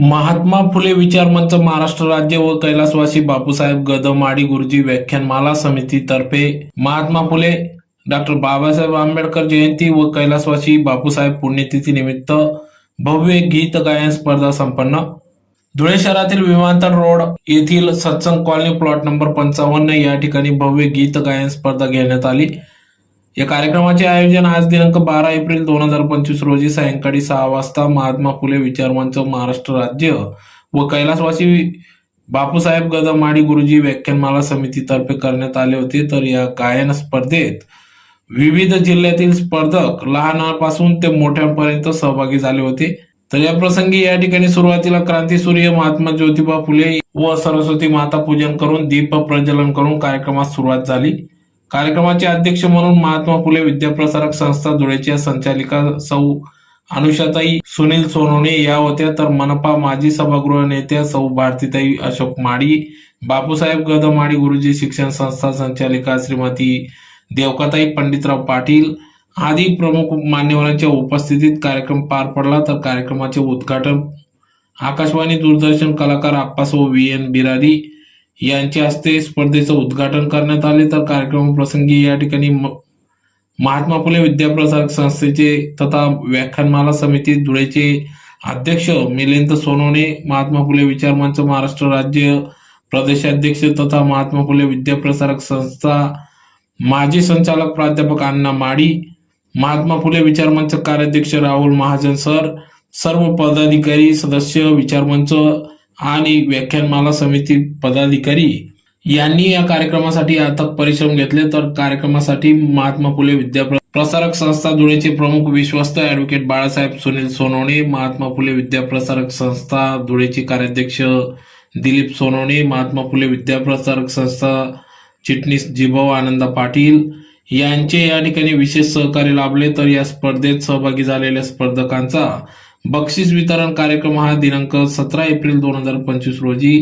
महात्मा फुले विचार मंच महाराष्ट्र राज्य व कैलासवासी बापूसाहेब गदमाडी गुरुजी व्याख्यानमाला समितीतर्फे महात्मा फुले डॉक्टर बाबासाहेब आंबेडकर जयंती व कैलासवासी बापूसाहेब पुण्यतिथी निमित्त भव्य गीत गायन स्पर्धा संपन्न. धुळे शहरातील विमानतळ रोड येथील सत्संग कॉलनी प्लॉट नंबर पंचावन्न या ठिकाणी भव्य गीत गायन स्पर्धा घेण्यात आली. या कार्यक्रमाचे आयोजन आज दिनांक बारा एप्रिल दोन हजार पंचवीस रोजी सायंकाळी सहा वाजता महात्मा फुले विचारमंच महाराष्ट्र राज्य व कैलासवासी बापूसाहेब गदमाडी गुरुजी व्याख्यानमाला समितीतर्फे करण्यात आले होते. तर या गायन स्पर्धेत विविध जिल्ह्यातील स्पर्धक लहानापासून ते मोठ्यांपर्यंत सहभागी झाले होते. तर या प्रसंगी या ठिकाणी सुरुवातीला क्रांती सूर्य महात्मा ज्योतिबा फुले व सरस्वती माता पूजन करून दीप प्रज्वलन करून कार्यक्रमास सुरुवात झाली. कार्यक्रमाचे अध्यक्ष म्हणून महात्मा फुले विद्याप्रसारक संस्था धुळेच्या संचालिका सौ अनुषाताई सुनील सोनवणे या होत्या तर मनपा माजी सभागृह नेत्या सौ भारतीताई अशोक माडी बापूसाहेब गदमाडी गुरुजी शिक्षण संस्था संचालिका श्रीमती देवकाताई पंडितराव पाटील आदी प्रमुख मान्यवरांच्या उपस्थितीत कार्यक्रम पार पडला. तर कार्यक्रमाचे उद्घाटन आकाशवाणी दूरदर्शन कलाकार आप्पासो व्ही एन बिरारी यांच्या हस्ते स्पर्धेचं उद्घाटन करण्यात आले. तर कार्यक्रम प्रसंगी या ठिकाणी म- महात्मा फुले विद्याप्रसारक संस्थेचे तथा व्याख्यानमाला समिती धुळेचे अध्यक्ष मिलिंद सोनवणे महात्मा फुले विचार मंच महाराष्ट्र राज्य प्रदेशाध्यक्ष तथा महात्मा फुले विद्याप्रसारक संस्था माजी संचालक प्राध्यापक अण्णा माडी महात्मा फुले विचार मंच कार्याध्यक्ष राहुल महाजन सर सर्व पदाधिकारी सदस्य विचार मंच आणि व्याख्यानमाला समिती पदाधिकारी यांनी या कार्यक्रमासाठी अथक परिश्रम घेतले. तर कार्यक्रमासाठी महात्मा फुले विद्या प्रसारक संस्था धुळेचे प्रमुख विश्वस्त ऍडव्होकेट बाळासाहेब सुनील सोनवणे महात्मा फुले विद्याप्रसारक संस्था धुळेचे कार्याध्यक्ष दिलीप सोनवणे महात्मा फुले विद्याप्रसारक संस्था चिटणीस जिभाऊ आनंद पाटील यांचे या ठिकाणी विशेष सहकार्य लाभले. तर या स्पर्धेत सहभागी झालेल्या स्पर्धकांचा बक्षीस वितरण कार्यक्रम हा दिनांक सतरा एप्रिल दोन हजार पंचवीस रोजी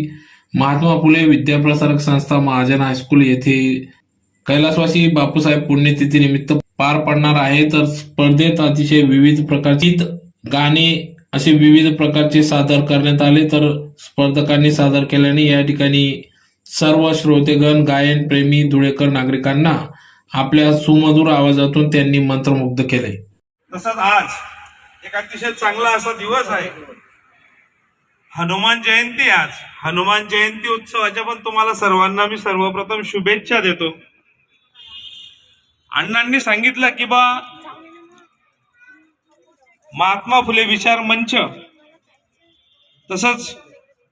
महात्मा फुले विद्याप्रसारक संस्था महाजन हायस्कूल येथे कैलासवासी बापूसाहेब पुण्यतिथी निमित्त पार पडणार आहे. तर स्पर्धेत अतिशय विविध प्रकारची गाणे असे विविध प्रकारचे सादर करण्यात आले. तर स्पर्धकांनी सादर केल्याने या ठिकाणी सर्व श्रोतेगण गायन प्रेमी धुळेकर नागरिकांना आपल्या सुमधुर आवाजातून त्यांनी मंत्रमुग्ध केले. तसंच आज एक अतिशय चांगला असा दिवस आहे. हनुमान जयंती आज. हनुमान जयंती उत्सवाच्या पण तुम्हाला सर्वांना मी सर्वप्रथम शुभेच्छा देतो. अण्णांनी सांगितलं की बा महात्मा फुले विचार मंच. तसंच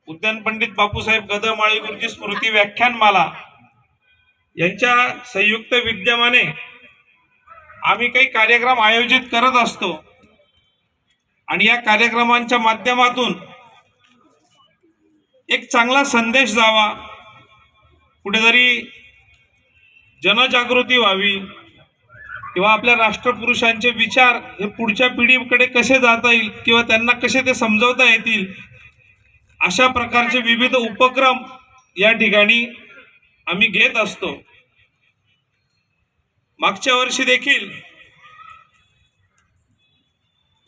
उद्यान पंडित बापूसाहेब गदमाळी गुरुजी स्मृती व्याख्यानमाला. यांच्या संयुक्त विद्यमाने आम्ही काही कार्यक्रम आयोजित करत असतो. आणि या कार्यक्रमांच्या माध्यमातून एक चांगला संदेश जावा कुठेतरी जनजागृती व्हावी. किंवा आपल्या राष्ट्रपुरुषांचे विचार हे पुढच्या पिढीकडे कसे जाता येईल किंवा त्यांना कसे ते समजवता येतील अशा प्रकारचे विविध उपक्रम या ठिकाणी आम्ही घेत असतो. मागच्या वर्षी देखील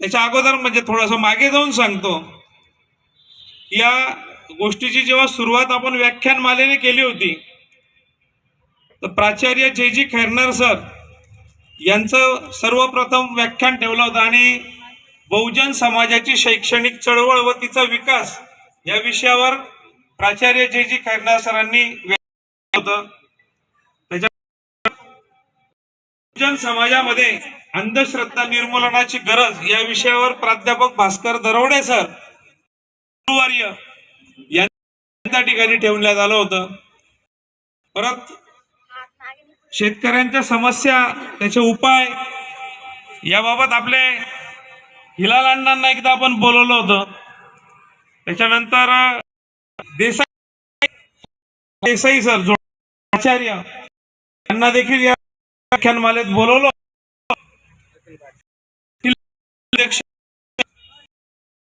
त्याच्या अगोदर म्हणजे थोडंसं मागे जाऊन सांगतो. या गोष्टीची जेव्हा सुरुवात आपण व्याख्यानमालेने केली होती तर प्राचार्य जे जी खैरनार सर यांचं सर्वप्रथम व्याख्यान ठेवलं होतं आणि बहुजन समाजाची शैक्षणिक चळवळ व तिचा विकास या विषयावर प्राचार्य जे जी खैरनार सरांनी व्याख्यान होतं. त्याच्या बहुजन समाजामध्ये अंधश्रद्धा निर्मूलनाची गरज या विषयावर प्राध्यापक भास्कर दरवडे सर गुरुवार्य यांच्या ठिकाणी ठेवण्यात आलं होतं. परत शेतकऱ्यांच्या समस्या त्याचे उपाय याबाबत आपले हिलाल अण्णांना एकदा आपण बोलवलं होतं. त्याच्यानंतर देसाई देसाई सर जो आचार्य यांना देखील या व्याख्यानमालेत बोलवलं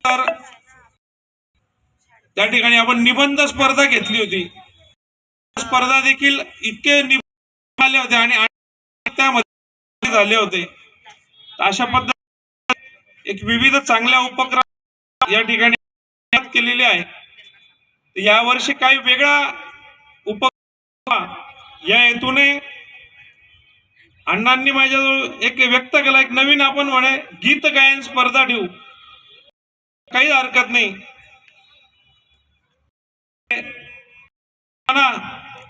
तर त्या ठिकाणी आपण निबंध स्पर्धा घेतली होती. स्पर्धा देखील इतके निबंध आले होते आणि त्यामध्ये झाले होते. अशा पद्धतीने एक विविध चांगल्या उपक्रम या ठिकाणी केलेली आहे. या यावर्षी काही वेगळा उपक्रम या हेतूने अण्णांनी माझ्याजवळ एक व्यक्त केला एक नवीन आपण म्हणे गीत गायन स्पर्धा ठेवू. काही हरकत नाही.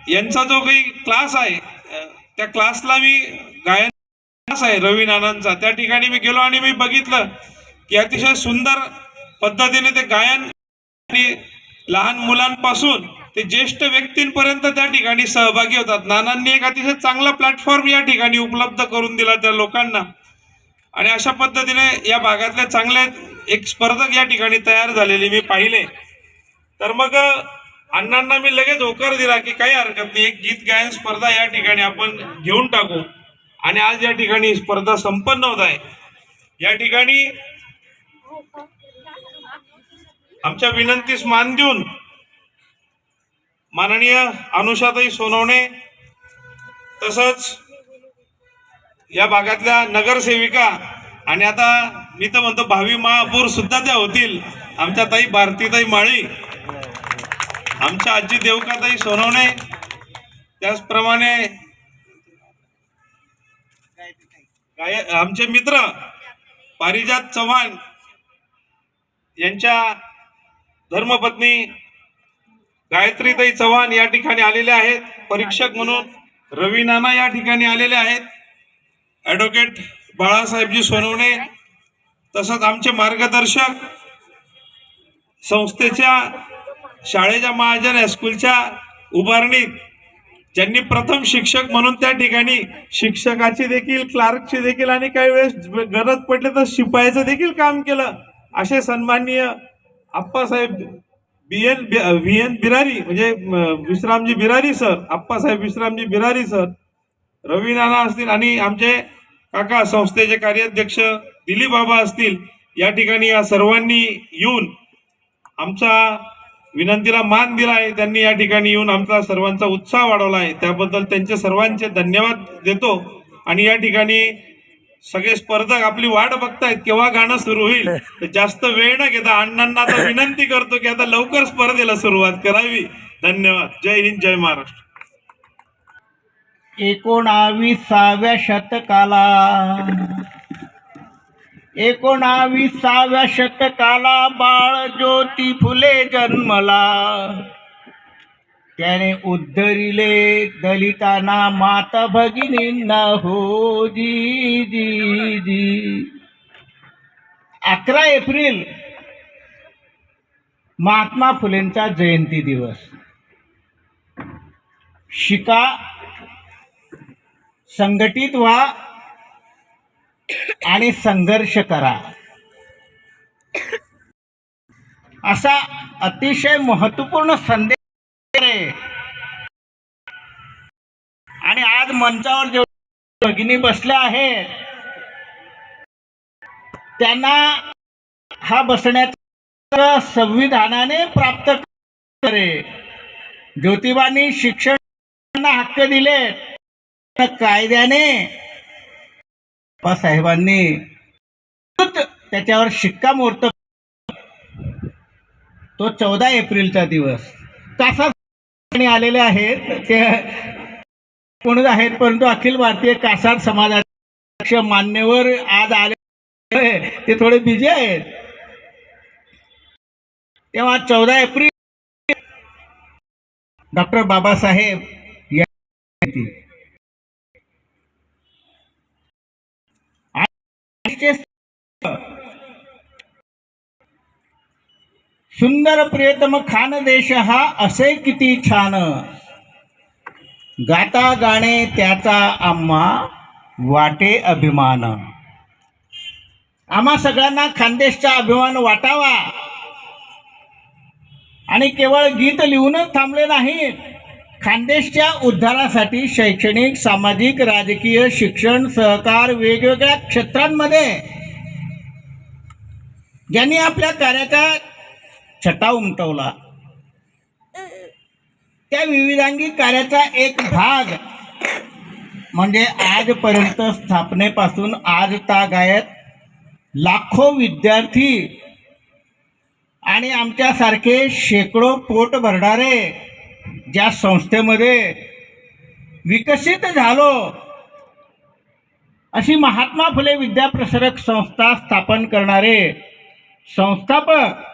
यांचा जो काही क्लास आहे त्या क्लासला मी गायन क्लास आहे रवी नानांचा. त्या ठिकाणी मी गेलो आणि मी बघितलं की अतिशय सुंदर पद्धतीने ते गायन आणि लहान मुलांपासून ते ज्येष्ठ व्यक्तींपर्यंत त्या ठिकाणी सहभागी होतात. नानांनी एक अतिशय चांगला प्लॅटफॉर्म या ठिकाणी उपलब्ध करून दिला त्या लोकांना. आणि अशा पद्धतीने या भागातले चांगले एक स्पर्धक या ठिकाणी तयार झालेले मी पाहिले. तर मग अण्णांना मी लगेच होकार दिला की काही हरकत नाही. एक गीत गायन स्पर्धा या ठिकाणी आपण घेऊन टाकू. आणि आज या ठिकाणी स्पर्धा संपन्न होत आहे. या ठिकाणी आमच्या विनंतीस मान देऊन माननीय अनुषाताई सोनवणे तसंच या भागातल्या नगरसेविका आणि आता मी तर म्हणतो भावी महापूर सुद्धा त्या होतील. आमच्या ताई भारतीताई माळी आमच्या आजी देवकाताई सोनवणे त्याचप्रमाणे आमचे मित्र पारिजात चव्हाण यांच्या धर्मपत्नी गायत्रीताई चव्हाण या ठिकाणी आलेले आहेत. परीक्षक म्हणून रवी नाना या ठिकाणी आलेले आहेत. ॲडव्होकेट बाळासाहेबजी सोनवणे तसंच आमचे मार्गदर्शक संस्थेच्या शाळेच्या महाजन हायस्कूलच्या उभारणीत ज्यांनी प्रथम शिक्षक म्हणून त्या ठिकाणी शिक्षकाची देखील क्लार्कची देखील आणि काही वेळेस गरज पडली तर शिपायाचं देखील काम केलं. असे सन्माननीय Appasaheb B N V N Birari म्हणजे विश्रामजी बिरारी सर आप्पासाहेब विश्रामजी बिरारी सर रवी नाना असतील आणि आमचे काका संस्थेचे कार्याध्यक्ष दिलीप बाबा असतील या ठिकाणी या सर्वांनी येऊन आमचा विनंतीला मान दिला आहे. त्यांनी या ठिकाणी येऊन आमचा सर्वांचा उत्साह वाढवला आहे. त्याबद्दल त्यांचे सर्वांचे धन्यवाद देतो. आणि या ठिकाणी सगळे स्पर्धक आपली वाट बघतायत केव्हा गाणं सुरू होईल? तर जास्त वेळ न घेता अण्णांना आता विनंती करतो की आता लवकर स्पर्धेला सुरुवात करावी. धन्यवाद. जय हिंद जय महाराष्ट्र. एकोणाविसाव्या शतकाला. एकोणाविसाव्या शतकाला बाळ ज्योती फुले जन्मला. त्याने उद्धरिले दलितांना माता भगिनींना. हो जी जी जी. अकरा एप्रिल महात्मा फुलेंचा जयंती दिवस. शिका संघटित व्हा आणि संघर्ष करा. असा अतिशय महत्त्वपूर्ण संदेश आणि आज मंचावर जे भगिनी बसल्या आहेत त्यांना हा बसण्याचा संविधानाने प्राप्त करे. ज्योतिबांनी शिक्षण हक्क दिले तर कायद्याने साहेबांनी त्याच्यावर शिक्कामोर्तब. तो चौदा एप्रिलचा दिवस. तसाच आलेले आहेत. ते कोणच आहेत परंतु अखिल भारतीय कासार समाजाचे मान्यवर आज आले ते थोडे बिझी आहेत. तेव्हा चौदा एप्रिल डॉक्टर बाबासाहेब यांची सुंदर प्रियतम खान देश हा असे किती छान. गाता गाणे त्याचा आम्हा वाटे अभिमान. आम्हा सगळ्यांना खानदेशचा अभिमान वाटावा. आणि केवळ गीत लिहूनच थांबले नाहीत खानदेशच्या उद्धारासाठी शैक्षणिक सामाजिक राजकीय शिक्षण सहकार वेगवेगळ्या क्षेत्रांमध्ये ज्यांनी आपल्या कार्याचा छटा उमटवला. त्या विविधांगी कार्याचा एक भाग म्हणजे आजपर्यंत स्थापनेपासून आज तागायत लाखो विद्यार्थी आणि आमच्यासारखे शेकडो पोट भरणारे ज्या संस्थेमध्ये विकसित झालो अशी महात्मा फुले विद्याप्रसारक संस्था स्थापन करणारे संस्थापक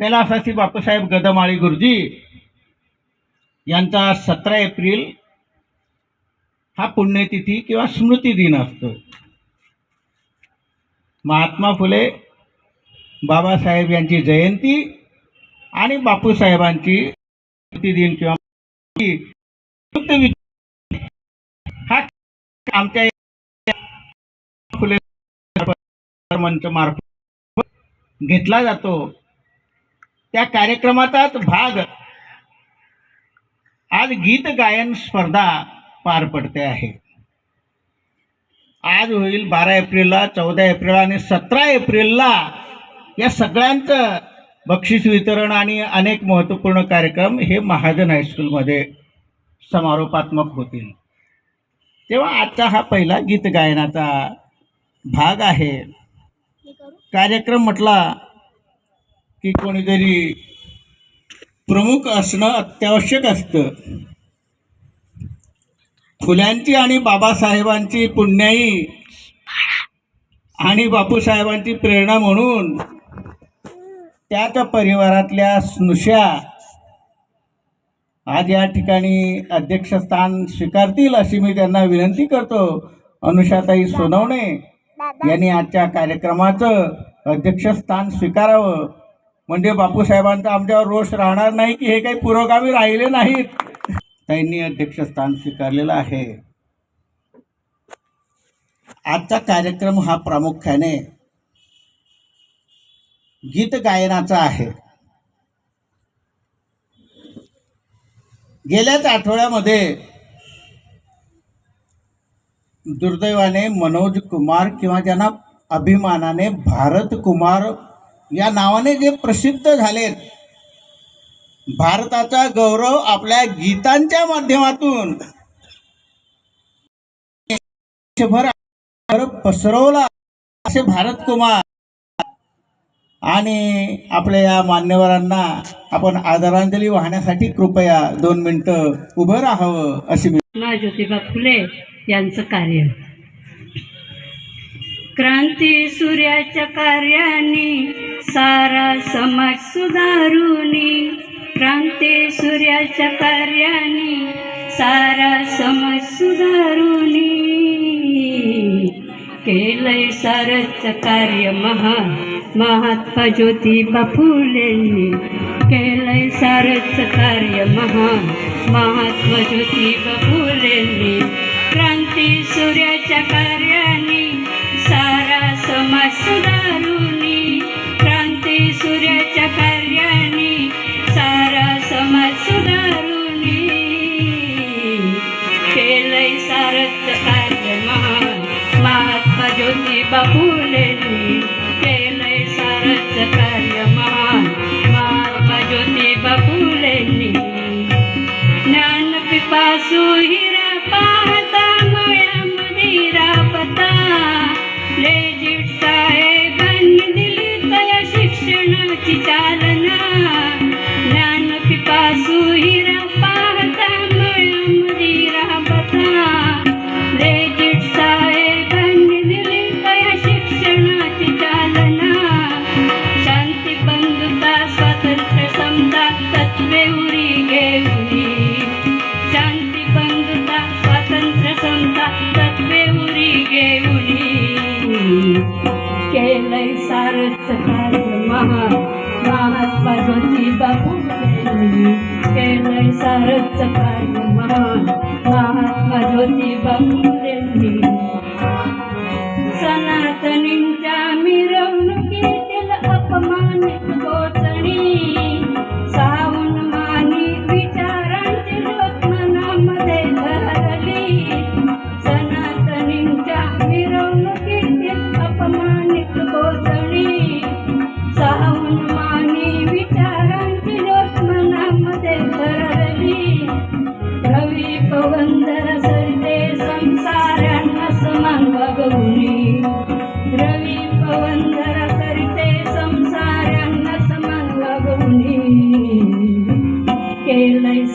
कैलासासी बापूसाहेब गदमाळी गुरुजी यांचा सतरा एप्रिल हा पुण्यतिथी किंवा स्मृती दिन असतो. महात्मा फुले बाबासाहेब यांची जयंती आणि बापूसाहेबांची स्मृती दिन किंवा हा आमच्या फुले मंच मार्फत घेतला जातो. त्या कार्यक्रमाचाच भाग. आज गीत गायन स्पर्धा पार पडते आहे. आज होईल बारा एप्रिलला चौदा एप्रिल आणि सतरा एप्रिलला या सगळ्यांचं बक्षीस वितरण आणि अनेक महत्त्वपूर्ण कार्यक्रम हे महाजन हायस्कूलमध्ये समारोपात्मक होतील. तेव्हा आजचा हा पहिला गीत गायनाचा भाग आहे. कार्यक्रम म्हटला की कोणीतरी प्रमुख असणं अत्यावश्यक असतं. फुल्यांची आणि बाबासाहेबांची पुण्याई आणि बापूसाहेबांची प्रेरणा म्हणून त्याच परिवारातल्या स्नुषा आज या ठिकाणी अध्यक्षस्थान स्वीकारतील अशी मी त्यांना विनंती करतो. अनुषाताई सोनवणे यांनी आजच्या कार्यक्रमाचं अध्यक्षस्थान स्वीकारावं. म्हणजे बापूसाहेबांचा आमच्यावर रोष राहणार नाही की हे काही पुरोगामी राहिले नाहीत. त्यांनी अध्यक्षस्थान स्वीकारलेलं आहे. आजचा कार्यक्रम हा प्रामुख्याने गीत गायनाचा आहे. गेल्याच आठवड्यामध्ये दुर्दैवाने मनोज कुमार किंवा ज्यांना अभिमानाने भारत कुमार या नावाने जे प्रसिद्ध झालेत भारताचा गौरव आपल्या गीतांच्या माध्यमातून. देशभर पसरवला असे भारत कुमार आणि आपल्या या मान्यवरांना आपण आदरांजली वाहण्यासाठी कृपया दोन मिनिटं उभं राहावं अशी मी ज्योतिबा फुले यांचं कार्य. क्रांती सूर्याच्या कार्याने सारा समाज सुधारुनी. क्रांती सूर्याच्या कार्याने सारा समाज सुधारुनी. केलंय सारच कार्य महा महात्मा ज्योतिबा फुलेंनी. केलंय सारच कार्य महा महात्मा ज्योतिबा फुलेंनी. क्रांती सूर्याच्या कार्या सारा समाज सुधारुनी शिक्षणाची चालना. ज्योतिबा फुलेंनी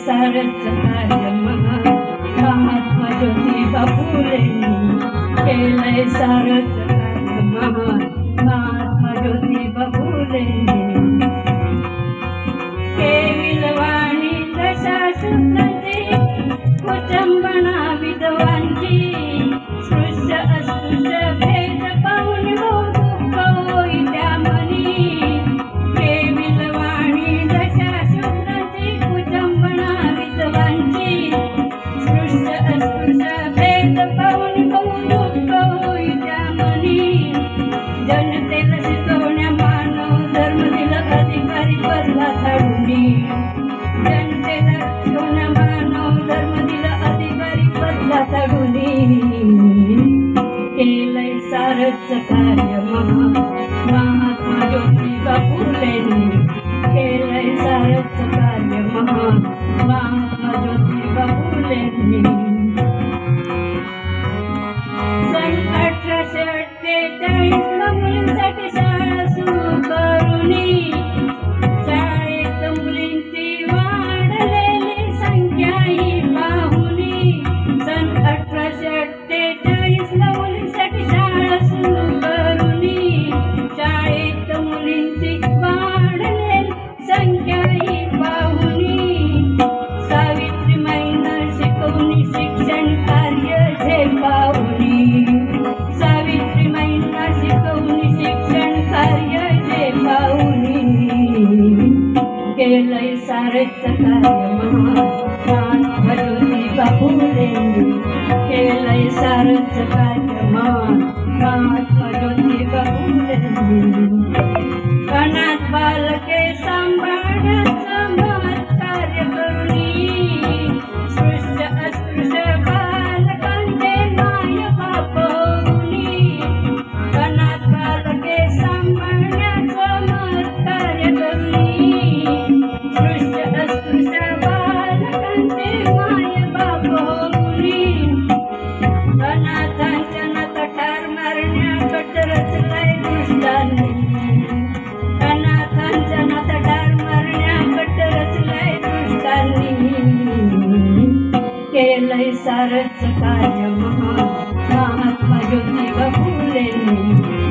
सारच कार्य महा महात्मा ज्योतिबा फुलेंनी केलंय सारच कार्य महा महात्मा ज्योतिबा फुलेंनी सारच काय महात्मा ज्योतिबा फुले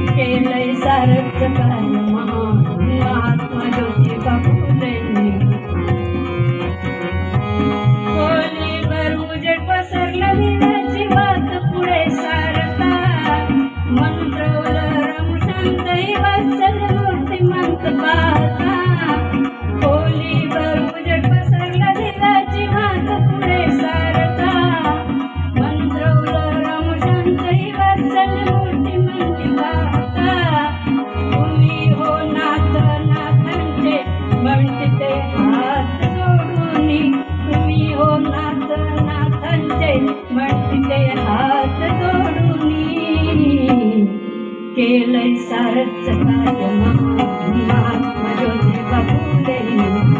केलंय सारच काय भविष्यते हात जोडून तुम्ही हो नाथ नाथांचे म्हणते हात जोडून केलंय सारच कार्य महात्मा ज्योतिबा फुले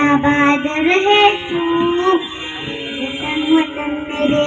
युगात आबाद रहे तू वतन वतन मेरे